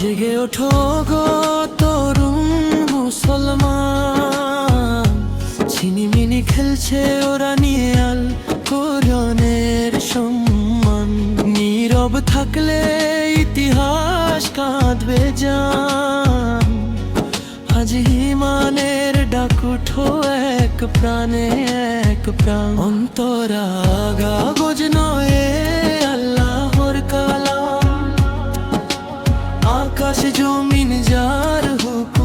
জেগে ওঠো গো তরুণ মুসলমান ছিনিমিনি খেলছে ওরা সম্মান। নীরব থাকলে ইতিহাস কাঁদবে জান। আজ ইমানের ডাক উঠো এক প্রাণে, এক প্রাণ। অন্তরা কাগজ নয় আল্লাহর কালাম। আকাশ জমিন যার হুকুমে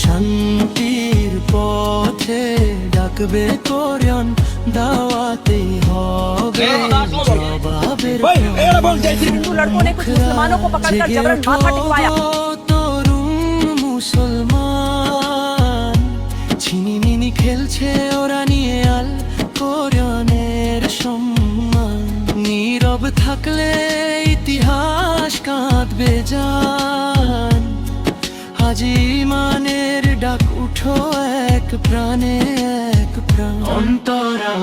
শান্তির পথে ডাকবে কোরআন দাওয়াতে হবে জবাবের তরুণ মুসলমান ছিনিমিনি খেলছে ওরা নীরব থাকলে ইতিহাস কাঁদবে যান হাজি মানের ডাক উঠো এক প্রাণে এক প্রাণ। অন্তরা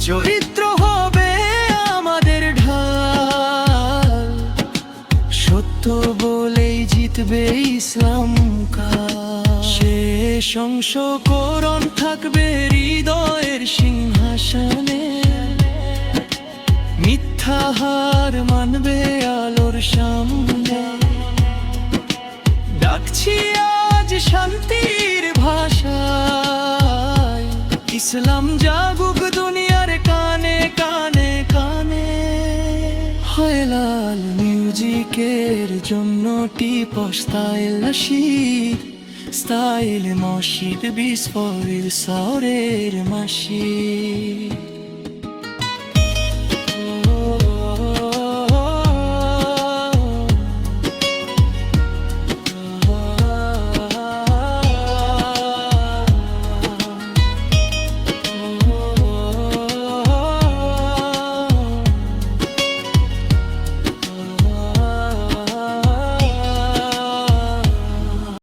চরিত্র হবে আমাদের ঢাল। সত্য বলেই জিতবে ইসলাম কাল। শেষ অংশ করণ থাকবে হৃদয়ের সিংহাসনে। মিথ্যাহার মানবে আলোর সামনে। ডাকছি আজ শান্তির ইসলাম জাগুক দুনিয়ার কানে কানে কানে। হয়লাল মিউজিকের জন্য টিপ স্টাইল নাশিদ স্টাইল মসজিদ বিস্ফোরিত সরের মাসিদ।